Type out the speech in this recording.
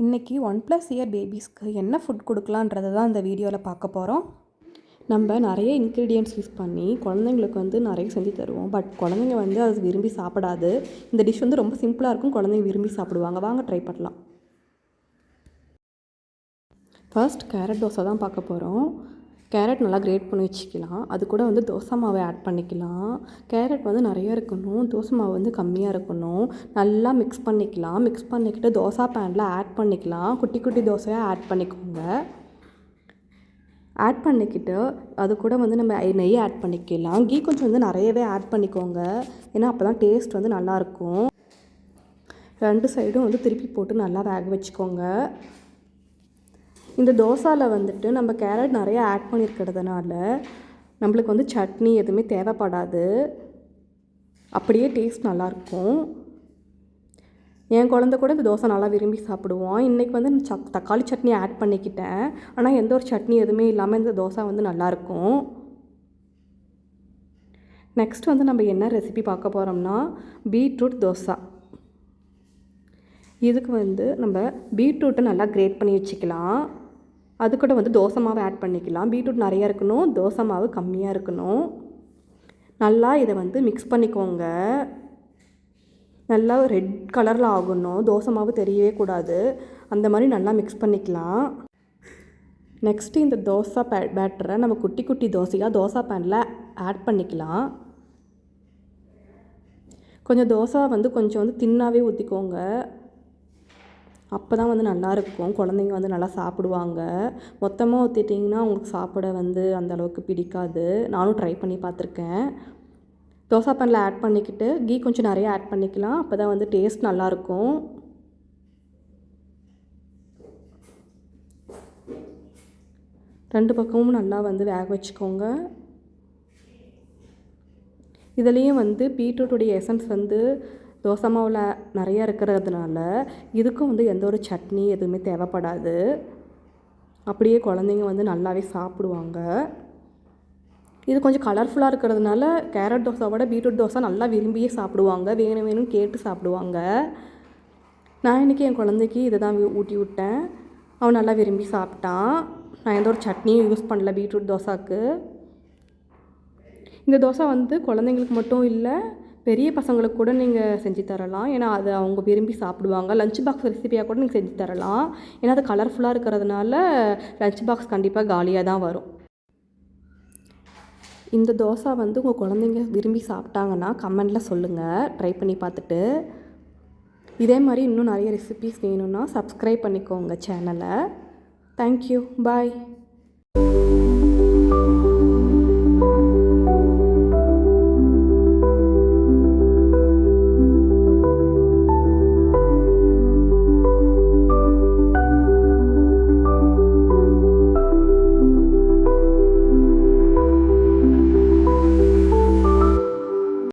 இன்றைக்கி one plus year பேபிஸ்க்கு என்ன food கொடுக்கலான்றதை தான் இந்த வீடியோவில் பார்க்க போகிறோம் நம்ம நிறைய இன்க்ரீடியன்ட்ஸ் யூஸ் பண்ணி குழந்தைங்களுக்கு வந்து நிறைய செஞ்சு தருவோம். பட் குழந்தைங்க வந்து அது விரும்பி சாப்பிடாது. இந்த டிஷ் வந்து ரொம்ப சிம்பிளாக இருக்கும். குழந்தைங்க விரும்பி சாப்பிடுவாங்க. வாங்க ட்ரை பண்ணலாம். ஃபர்ஸ்ட் கேரட் தோசை தான் பார்க்க போகிறோம் கேரட் நல்லா கிரேட் பண்ணி வச்சுக்கலாம். அது கூட வந்து தோசை மாவை ஆட் பண்ணிக்கலாம். கேரட் வந்து நிறைய இருக்கணும். தோசை மாவு வந்து கம்மியாக இருக்கணும். நல்லா மிக்ஸ் பண்ணிக்கலாம். மிக்ஸ் பண்ணிக்கிட்டு தோசை பேனில் ஆட் பண்ணிக்கலாம். குட்டி குட்டி தோசையாக ஆட் பண்ணிக்கோங்க. ஆட் பண்ணிக்கிட்டு அது கூட வந்து நம்ம நெய் ஆட் பண்ணிக்கலாம். கீ கொஞ்சம் வந்து நிறையவே ஆட் பண்ணிக்கோங்க. ஏன்னா அப்போ தான் டேஸ்ட் வந்து நல்லாயிருக்கும் ரெண்டு சைடும் வந்து திருப்பி போட்டு நல்லா வேக வச்சுக்கோங்க. இந்த தோசாவில் வந்துட்டு நம்ம கேரட் நிறைய ஆட் பண்ணியிருக்கிறதுனால நம்மளுக்கு வந்து சட்னி எதுவுமே தேவைப்படாது. அப்படியே டேஸ்ட் நல்லாயிருக்கும் என் குழந்த கூட இந்த தோசை நல்லா விரும்பி சாப்பிடுவான். இன்றைக்கி வந்து நான் சக் தக்காளி சட்னி ஆட் பண்ணிக்கிட்டேன். ஆனால் எந்த ஒரு சட்னி எதுவுமே இல்லாமல் இந்த தோசை வந்து நல்லாயிருக்கும் நெக்ஸ்ட் வந்து நம்ம என்ன ரெசிபி பார்க்க போகிறோம்னா பீட்ரூட் தோசை. இதுக்கு வந்து நம்ம பீட்ரூட்டை நல்லா கிரேட் பண்ணி வச்சுக்கலாம். அது கூட வந்து தோசை மாவு ஆட் பண்ணிக்கலாம். பீட்ரூட் நிறையா இருக்கணும். தோசை மாவு கம்மியாக இருக்கணும். நல்லா இதை வந்து மிக்ஸ் பண்ணிக்கோங்க. நல்லா ரெட் கலரில் ஆகணும். தோசை மாவு தெரியவே கூடாது. அந்த மாதிரி நல்லா மிக்ஸ் பண்ணிக்கலாம். நெக்ஸ்ட்டு இந்த தோசை பே பேட்டரை நம்ம குட்டி குட்டி தோசையாக தோசை பேனில் ஆட் பண்ணிக்கலாம். கொஞ்சம் தோசை வந்து கொஞ்சம் வந்து தின்னாவே ஊற்றிக்கோங்க அப்போ தான் வந்து நல்லாயிருக்கும் குழந்தைங்க வந்து நல்லா சாப்பிடுவாங்க. மொத்தமாக ஊற்றிட்டிங்கன்னா அவங்களுக்கு சாப்பிட வந்து அந்த அளவுக்கு பிடிக்காது. நானும் ட்ரை பண்ணி பார்த்துருக்கேன். தோசை பேனில் ஆட் பண்ணிக்கிட்டு கீ கொஞ்சம் நிறைய ஆட் பண்ணிக்கலாம். அப்போ தான் வந்து டேஸ்ட் நல்லாயிருக்கும் ரெண்டு பக்கமும் நல்லா வந்து வேக வச்சுக்கோங்க. இதுலேயும் வந்து பீட்ரூட்டுடைய எசன்ஸ் வந்து தோசை மாவில் நிறையா இருக்கிறதுனால இதுக்கும் வந்து எந்த ஒரு சட்னி எதுவுமே தேவைப்படாது. அப்படியே குழந்தைங்க வந்து நல்லாவே சாப்பிடுவாங்க. இது கொஞ்சம் கலர்ஃபுல்லாக இருக்கிறதுனால கேரட் தோசையோட பீட்ரூட் தோசை நல்லா விரும்பியே சாப்பிடுவாங்க. வேணும் வேணும் கேட்டு சாப்பிடுவாங்க. நான் இன்றைக்கி என் குழந்தைக்கு இதை தான் ஊட்டி விட்டேன். அவன் நல்லா விரும்பி சாப்பிட்டான். நான் எந்த ஒரு சட்னியும் யூஸ் பண்ணல பீட்ரூட் தோசாக்கு. இந்த தோசை வந்து குழந்தைங்களுக்கு மட்டும் இல்லை பெரிய பசங்களுக்கு கூட நீங்கள் செஞ்சு தரலாம். ஏன்னா அது அவங்க விரும்பி சாப்பிடுவாங்க. லஞ்ச் பாக்ஸ் ரெசிபியாக கூட நீங்கள் செஞ்சு தரலாம். ஏன்னா அது கலர்ஃபுல்லாக இருக்கிறதுனால லஞ்ச் பாக்ஸ் கண்டிப்பாக காலியாக தான் வரும். இந்த தோசை வந்து உங்கள் குழந்தைங்க விரும்பி சாப்பிட்டாங்கன்னா கமெண்டில் சொல்லுங்கள் ட்ரை பண்ணி பார்த்துட்டு. இதே மாதிரி இன்னும் நிறைய ரெசிபிஸ் வேணும்னா சப்ஸ்கிரைப் பண்ணிக்கோங்க சேனலை தேங்க்யூ பாய்